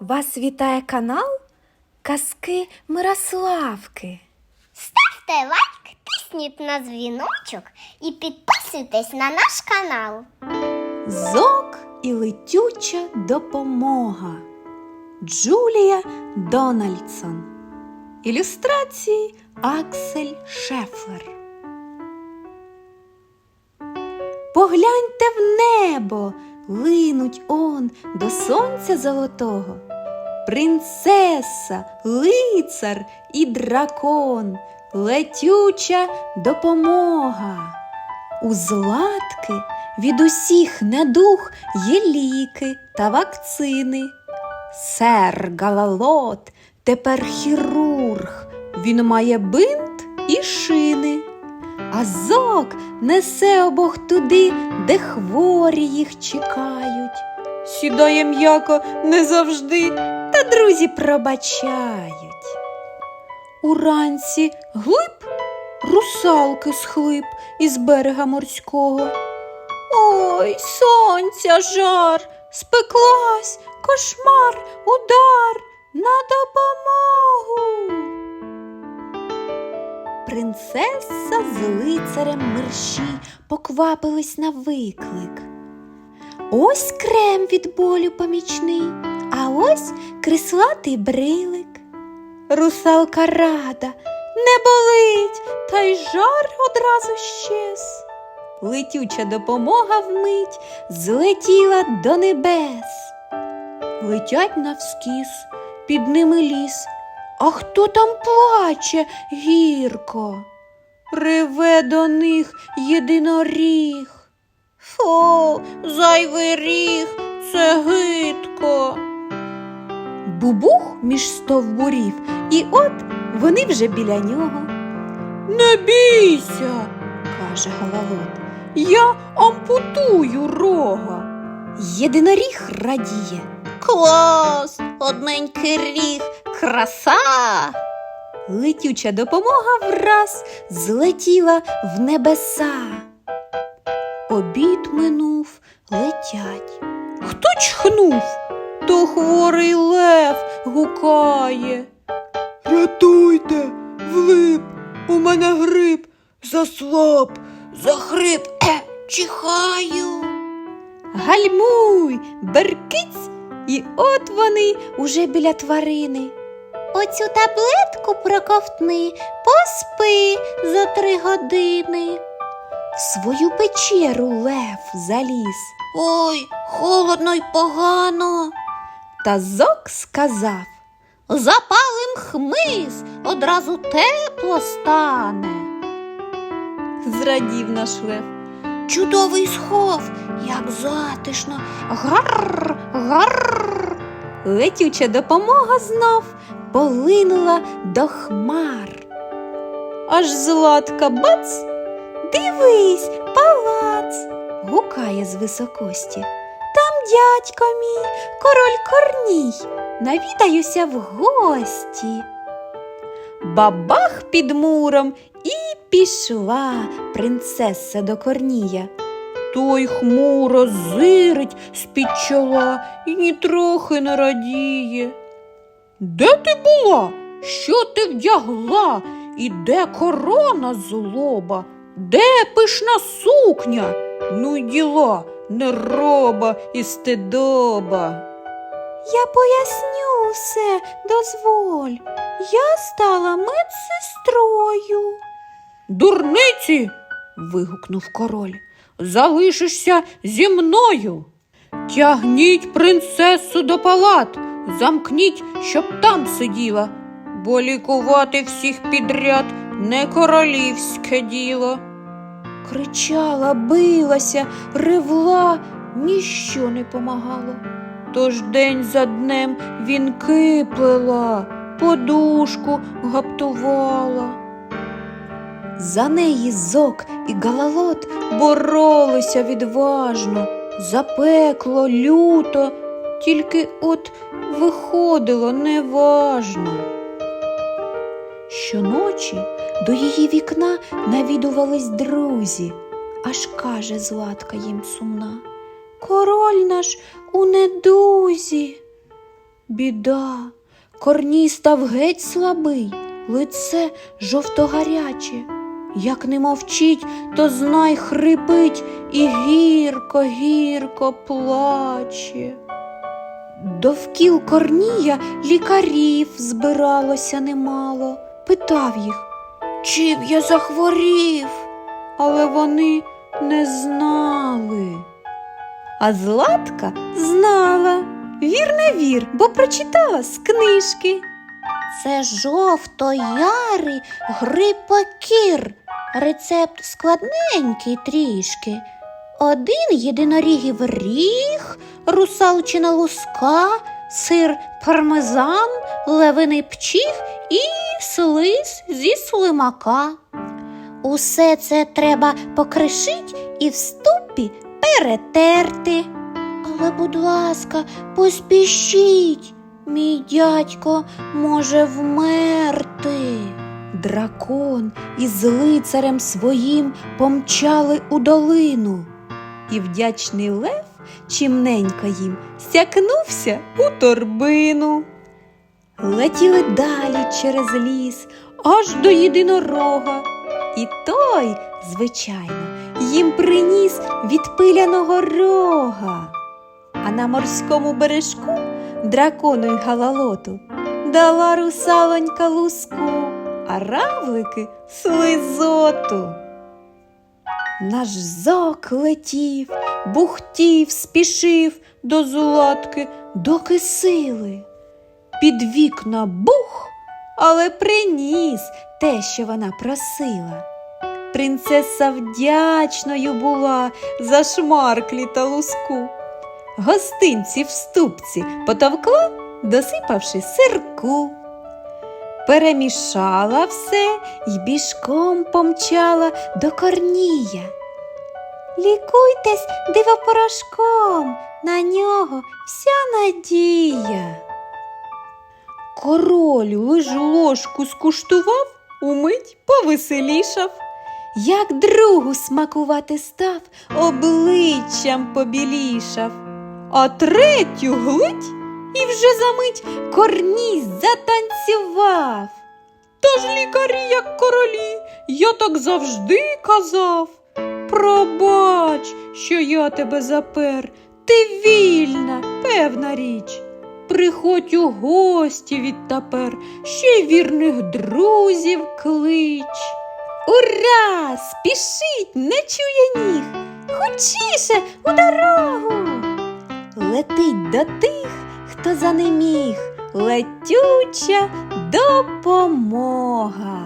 Вас вітає канал Казки Мирославки. Ставте лайк, тисніть на дзвіночок і підписуйтесь на наш канал. Зок і летюча допомога. Джулія Дональдсон. Ілюстрації Аксель Шефлер. Погляньте в небо, линуть он до сонця золотого. Принцеса, лицар і дракон, летюча допомога. У златки від усіх недух є ліки та вакцини. Сер Галалот тепер хірург, він має бинт і шини. А зок несе обох туди, де хворі їх чекають. Сідає м'яко не завжди, та друзі пробачають. Уранці глиб русалки схлип із берега морського. Ой, сонця жар, спеклась, кошмар, удар на допомогу. Принцеса з лицарем мерщій поквапились на виклик. Ось крем від болю помічний, а ось крислатий брилик. Русалка рада, не болить, та й жар одразу щез. Летюча допомога вмить злетіла до небес. Летять навскіз, під ними ліс. А хто там плаче гірко? Реве до них єдиноріг. Фу, зайвий ріг, це гидко. Бубух між стовбурів, і от вони вже біля нього. Не бійся, каже Галалот, я ампутую рога. Єдиноріг радіє. Клас, одненький ріг, краса. Летюча допомога враз злетіла в небеса. Обід минув, летять. Хто чхнув? То хворий лев гукає. Рятуйте, влип, у мене грип, заслаб, захрип, е, чихаю. Гальмуй, беркиць, і от вони уже біля тварини. Оцю таблетку проковтни, поспи за три години. В свою печеру лев заліз. Ой, холодно й погано. Та зок сказав Запалим хмиз, одразу тепло стане. Зрадів наш лев. Чудовий схов, як затишно. Гарр, гарр. Летюча допомога знов полинула до хмар. Аж златка бац, дивись, палац, гукає з високості. Дядько мій, король корній, навідаюся в гості. Бабах під муром і пішла принцеса до корнія. Той хмуро зирить з-під чола і нітрохи не радіє. Де ти була? Що ти вдягла? І де корона з лоба? Де пишна сукня? Ну діла, нероба і стидоба. Я поясню все, дозволь. Я стала медсестрою. Дурниці. вигукнув король. Залишишся зі мною. Тягніть принцесу до палат, замкніть, щоб там сиділа, бо лікувати всіх підряд не королівське діло. Кричала, билася, ревла, ніщо не помагало. Тож день за днем вінки плела, подушку гаптувала. За неї зок і галалот боролися відважно, запекло, люто, тільки от виходило неважно. Щоночі до її вікна навідувались друзі, аж каже Златка їм сумна. Король наш у недузі. Біда. Корній став геть слабий, лице жовтогаряче. Як не мовчить, то знай хрипить і гірко, гірко плаче. Довкіл корнія лікарів збиралося немало. Питав їх, чим я захворів, але вони не знали. А Златка знала, вір не вір, бо прочитала з книжки. Це жовто-ярий грипокір. Рецепт складненький трішки. Один єдинорігів ріг, русалчина луска, сир пармезан, левиний пчих і слиз зі слимака. Усе це треба покришить і в ступі перетерти. Але, будь ласка, поспішіть, мій дядько може вмерти. Дракон із лицарем своїм помчали у долину, і вдячний лев чимненько їм сякнувся у торбину. Летіли далі через ліс, аж до єдинорога. І той, звичайно, їм приніс від пиляного рога. А на морському бережку дракону й галалоту дала русалонька луску, а равлики слизоту. Наш зок летів, бухтів, спішив до золотки, доки сили. Під вікна бух, але приніс те, що вона просила. Принцеса вдячною була за шмарклі та луску. Гостинці в ступці потовкла, досипавши сирку. Перемішала все й бішком помчала до корнія. Лікуйтесь дивопорошком, на нього вся надія. Король лиш ложку скуштував, умить повеселішав. Як другу смакувати став, обличчям побілішав, а третю глить і вже за мить корній затанцював. Тож лікарі, як королі, я так завжди казав. Пробач, що я тебе запер, ти вільна, певна річ. Приходь у гості відтепер, ще й вірних друзів клич. Ура! Спішить, не чує ніг, хочіше у дорогу. Летить до тих, хто занеміг, летюча допомога.